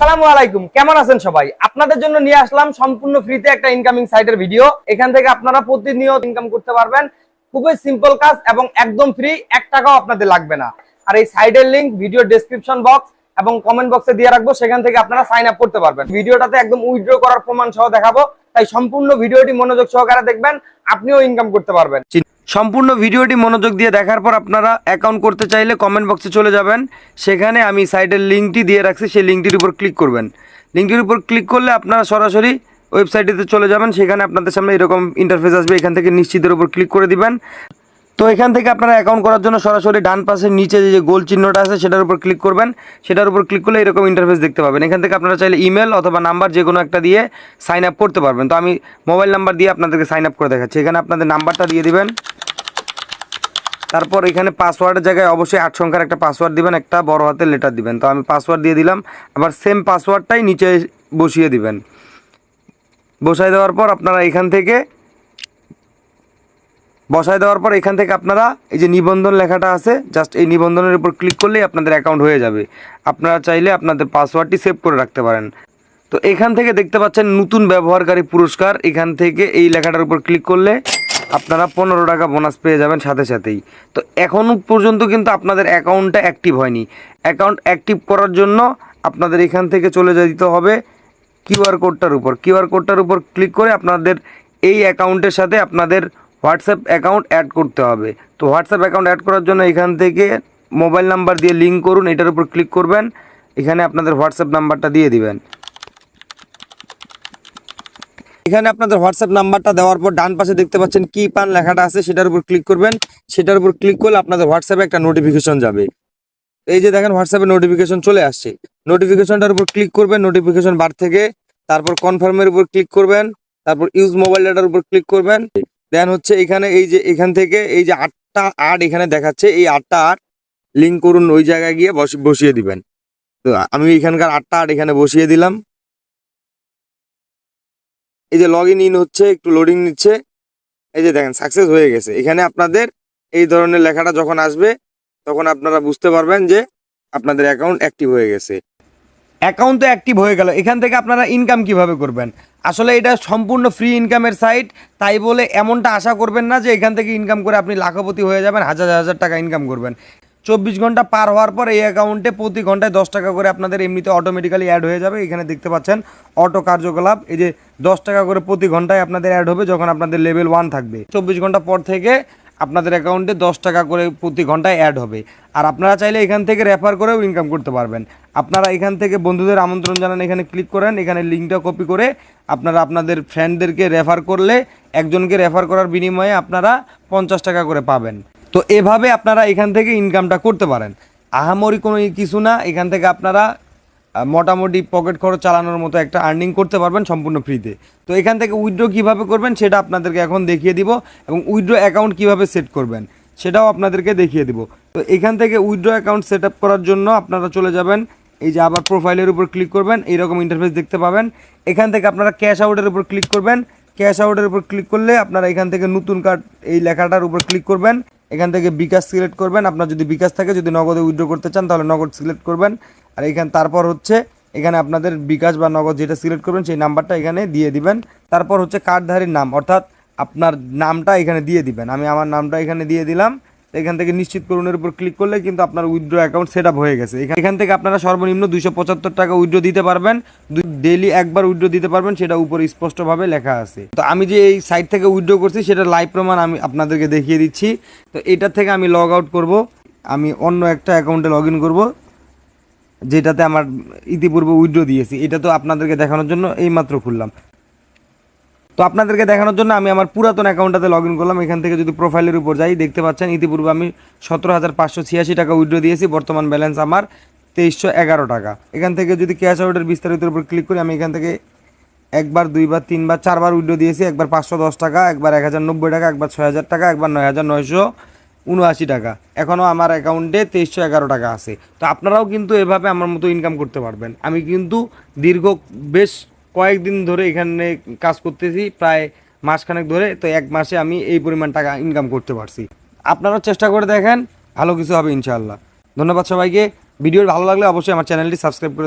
আসসালামু আলাইকুম। কেমন আছেন সবাই? আপনাদের জন্য নিয়ে আসলাম সম্পূর্ণ ফ্রিতে একটা ইনকামিং সাইটের ভিডিও এখান থেকে আপনারা প্রতিনিয়ত ইনকাম করতে পারবেন। খুবই সিম্পল কাজ এবং একদম ফ্রি এক টাকাও আপনাদের লাগবে না। আর এই সাইটের লিংক ভিডিও ডেসক্রিপশন বক্স এবং কমেন্ট বক্সে দিয়ে রাখব, সেখান থেকে আপনারা সাইন আপ করতে পারবেন। ভিডিওটাতে একদম উইথড্র করার প্রমাণ সহ দেখাবো। তাই সম্পূর্ণ ভিডিওটি মনোযোগ সহকারে দেখবেন, আপনিও ইনকাম করতে পারবেন। সম্পূর্ণ ভিডিওটি মনোযোগ দিয়ে দেখার পর আপনারা অ্যাকাউন্ট করতে চাইলে কমেন্ট বক্সে চলে যাবেন। সেখানে আমি সাইটের লিঙ্কটি দিয়ে রাখছি, সেই লিঙ্কটির উপর ক্লিক করবেন। লিঙ্কটির উপর ক্লিক করলে আপনারা সরাসরি ওয়েবসাইটটিতে চলে যাবেন, সেখানে আপনাদের সামনে এরকম ইন্টারফেস আসবে, এখান থেকে নিশ্চিতের উপর ক্লিক করে দিবেন। তো এখান থেকে আপনারা অ্যাকাউন্ট করার জন্য সরাসরি ডান পাশের নিচে যে গোল চিহ্নটা আছে, সেটার উপর ক্লিক করবেন। সেটার উপর ক্লিক করলে এরকম ইন্টারফেস দেখতে পাবেন। এখান থেকে আপনারা চাইলে ইমেল অথবা নাম্বার যে কোনো একটা দিয়ে সাইন আপ করতে পারবেন। তো আমি মোবাইল নাম্বার দিয়ে আপনাদেরকে সাইন আপ করে দেখাচ্ছি। এখানে আপনাদের নাম্বারটা দিয়ে দিবেন। তারপর এখানে পাসওয়ার্ডের জায়গায় অবশ্যই আট সংখ্যার একটা পাসওয়ার্ড দিবেন, একটা বড় হাতের লেটার দিবেন। তো আমি পাসওয়ার্ড দিয়ে দিলাম, আবার সেম পাসওয়ার্ডটাই নিচে বসিয়ে দিবেন। বসায় দেওয়ার পর আপনারা এখান থেকে, বসায় দেওয়ার পর এখান থেকে আপনারা এই যে নিবন্ধন লেখাটা আছে জাস্ট এই নিবন্ধনের উপর ক্লিক করলেই আপনাদের অ্যাকাউন্ট হয়ে যাবে। আপনারা চাইলে আপনাদের পাসওয়ার্ডটি সেভ করে রাখতে পারেন। তো এখান থেকে দেখতে পাচ্ছেন নতুন ব্যবহারকারী পুরস্কার, এখান থেকে এই লেখাটার উপর ক্লিক করলে আপনারা পনেরো টাকা বোনাস পেয়ে যাবেন সাথে সাথেই। তো এখনও পর্যন্ত কিন্তু আপনাদের অ্যাকাউন্টটা অ্যাক্টিভ হয়নি। অ্যাকাউন্ট অ্যাক্টিভ করার জন্য আপনাদের এখান থেকে চলে যেতে হবে কিউআর কোডটার উপর। কিউআর কোডটার উপর ক্লিক করে আপনাদের এই অ্যাকাউন্টের সাথে আপনাদের হোয়াটসঅ্যাপ অ্যাকাউন্ট অ্যাড করতে হবে। তো হোয়াটসঅ্যাপ অ্যাকাউন্ট অ্যাড করার জন্য এখান থেকে মোবাইল নাম্বার দিয়ে লিঙ্ক করুন, এটার উপর ক্লিক করবেন। এখানে আপনাদের হোয়াটসঅ্যাপ নাম্বারটা দিয়ে দিবেন। এখানে আপনাদের হোয়াটসঅ্যাপ নাম্বারটা দেওয়ার পর ডান পাশে দেখতে পাচ্ছেন কি পান লেখাটা আছে, সেটার উপর ক্লিক করবেন। সেটার উপর ক্লিক করলে আপনাদের হোয়াটসঅ্যাপে একটা নোটিফিকেশন যাবে। এই যে দেখেন হোয়াটসঅ্যাপে নোটিফিকেশন চলে আসছে। নোটিফিকেশনটার উপর ক্লিক করবেন নোটিফিকেশন বার থেকে। তারপর কনফার্মের উপর ক্লিক করবেন। তারপর ইউজ মোবাইল ডাটার উপর ক্লিক করবেন। দেন হচ্ছে এখানে এই যে, এখান থেকে এই যে আটটা আট এখানে দেখাচ্ছে, এই আটটা আট লিঙ্ক করুন ওই জায়গায় গিয়ে বস- বসিয়ে দিবেন। তো আমি এখানকার আটটা আট এখানে বসিয়ে দিলাম। এই যে লগ ইন হচ্ছে, একটু লোডিং নিচ্ছে, এই যে দেখেন সাকসেস হয়ে গেছে। এখানে আপনাদের এই ধরনের লেখাটা যখন আসবে, তখন আপনারা বুঝতে পারবেন যে আপনাদের অ্যাকাউন্ট অ্যাক্টিভ হয়ে গেছে। অ্যাকাউন্ট তো অ্যাক্টিভ হয়ে গেল। এখান থেকে আপনারা ইনকাম কীভাবে করবেন? আসলে এটা সম্পূর্ণ ফ্রি ইনকামের সাইট তাই বলে এমনটা আশা করবেন না যে এখান থেকে ইনকাম করে আপনি লাখপতি হয়ে যাবেন, হাজার হাজার টাকা ইনকাম করবেন। চব্বিশ ঘণ্টা পার হওয়ার পর এই অ্যাকাউন্টে প্রতি ঘন্টায় দশ টাকা করে আপনাদের এমনিতে অটোমেটিক্যালি অ্যাড হয়ে যাবে। এখানে দেখতে পাচ্ছেন অটো কার্যকলাপ। এই যে দশ টাকা করে প্রতি ঘন্টায় আপনাদের অ্যাড হবে যখন আপনাদের লেভেল ওয়ান থাকবে। চব্বিশ ঘণ্টা পর থেকে আপনাদের অ্যাকাউন্টে দশ টাকা করে প্রতি ঘন্টায় অ্যাড হবে। আর আপনারা চাইলে এখান থেকে রেফার করেও ইনকাম করতে পারবেন। আপনারা এখান থেকে বন্ধুদের আমন্ত্রণ জানান, এখানে ক্লিক করেন। এখানে লিঙ্কটা কপি করে আপনারা আপনাদের ফ্রেন্ডদেরকে রেফার করলে, একজনকে রেফার করার বিনিময়ে আপনারা পঞ্চাশ টাকা করে পাবেন। তো এভাবে আপনারা এখান থেকে ইনকামটা করতে পারেন। আহামরি কোনো কিছু না, এখান থেকে আপনারা মোটামুটি পকেট খরচ চালানোর মতো একটা আর্নিং করতে পারবেন সম্পূর্ণ ফ্রিতে তো এখান থেকে উইথড্র কীভাবে করবেন সেটা আপনাদেরকে এখন দেখিয়ে দিব এবং উইথড্র অ্যাকাউন্ট কীভাবে সেট করবেন সেটাও আপনাদেরকে দেখিয়ে দিব। তো এখান থেকে উইথড্র অ্যাকাউন্ট সেট করার জন্য আপনারা চলে যাবেন, এই যে আবার প্রোফাইলের উপর ক্লিক করবেন, এইরকম ইন্টারফেস দেখতে পাবেন। এখান থেকে আপনারা ক্যাশ আউটের উপর ক্লিক করবেন ক্যাশ আউটের উপর ক্লিক করলে আপনারা এখান থেকে নতুন কার্ড এই লেখাটার উপর ক্লিক করবেন। এখান থেকে বিকাশ সিলেক্ট করবেন। আপনার যদি বিকাশ থাকে, যদি নগদে উইথড্র করতে চান, তাহলে নগদ সিলেক্ট করবেন। আর এখান, তারপর হচ্ছে, এখানে আপনাদের বিকাশ বা নগদ যেটা সিলেক্ট করবেন, সেই নাম্বারটা এখানে দিয়ে দিবেন। তারপর হচ্ছে কার্ডধারীর নাম। অর্থাৎ আপনার নামটা এখানে দিয়ে দিবেন। আমি আমার নামটা এখানে দিয়ে দিলাম। এখান থেকে নিশ্চিত করুনের উপর ক্লিক করলে কিন্তু আপনার উইড্রো অ্যাকাউন্ট সেট হয়ে গেছে। এখান- থেকে আপনারা সর্বনিম্ন দুশো পঁচাত্তর টাকা উইড্রো দিতে পারবেন। ডেলি একবার উইড্রো দিতে পারবেন, সেটা উপরে স্পষ্টভাবে লেখা আছে। তো আমি যে এই সাইট থেকে উইথড্র করছি, সেটা লাইভ প্রমাণ আমি আপনাদেরকে দেখিয়ে দিচ্ছি। তো এটা থেকে আমি লগ আউট করব। আমি অন্য একটা অ্যাকাউন্টে লগ ইন করব, যেটাতে আমার ইতিপূর্বে উইড্রো দিয়েছি। এটা তো আপনাদেরকে দেখানোর জন্য এইমাত্র খুললাম। তো আপনাদেরকে দেখানোর জন্য আমি আমার পুরাতন অ্যাকাউন্টটাতে লগ ইন করলাম। এখান থেকে যদি প্রোফাইলের উপর যাই, দেখতে পাচ্ছেন, ইতিপূর্বে আমি সতেরো হাজার পাঁচশো ছিয়াশি টাকা উইড্রো দিয়েছি। বর্তমান ব্যালেন্স আমার তেইশশো এগারো টাকা। এখান থেকে যদি ক্যাশ আউটের বিস্তারিতের উপর ক্লিক করি, আমি এখান থেকে একবার, দুইবার, তিনবার, চারবার উইড্রো দিয়েছি। একবার পাঁচশো দশ টাকা, একবার এক হাজার নব্বই টাকা, একবার ছয় হাজার টাকা, একবার নয় হাজার নয়শো উনআশি টাকা। এখনও আমার অ্যাকাউন্টে তেইশশো এগারো টাকা আছে। তো আপনারাও কিন্তু এভাবে আমার মতো ইনকাম করতে পারবেন। আমি কিন্তু দীর্ঘ বেশ কয়েকদিন ধরে এখানে কাজ করতেছি, প্রায় মাসখানেক ধরে, তো এক মাসে আমি এই পরিমাণ টাকা ইনকাম করতে পারছি। আপনারাও চেষ্টা করে দেখেন, ভালো কিছু হবে ইনশাআল্লাহ। ধন্যবাদ সবাইকে। ভিডিও ভালো লাগলে অবশ্যই আমার চ্যানেলটি সাবস্ক্রাইব করে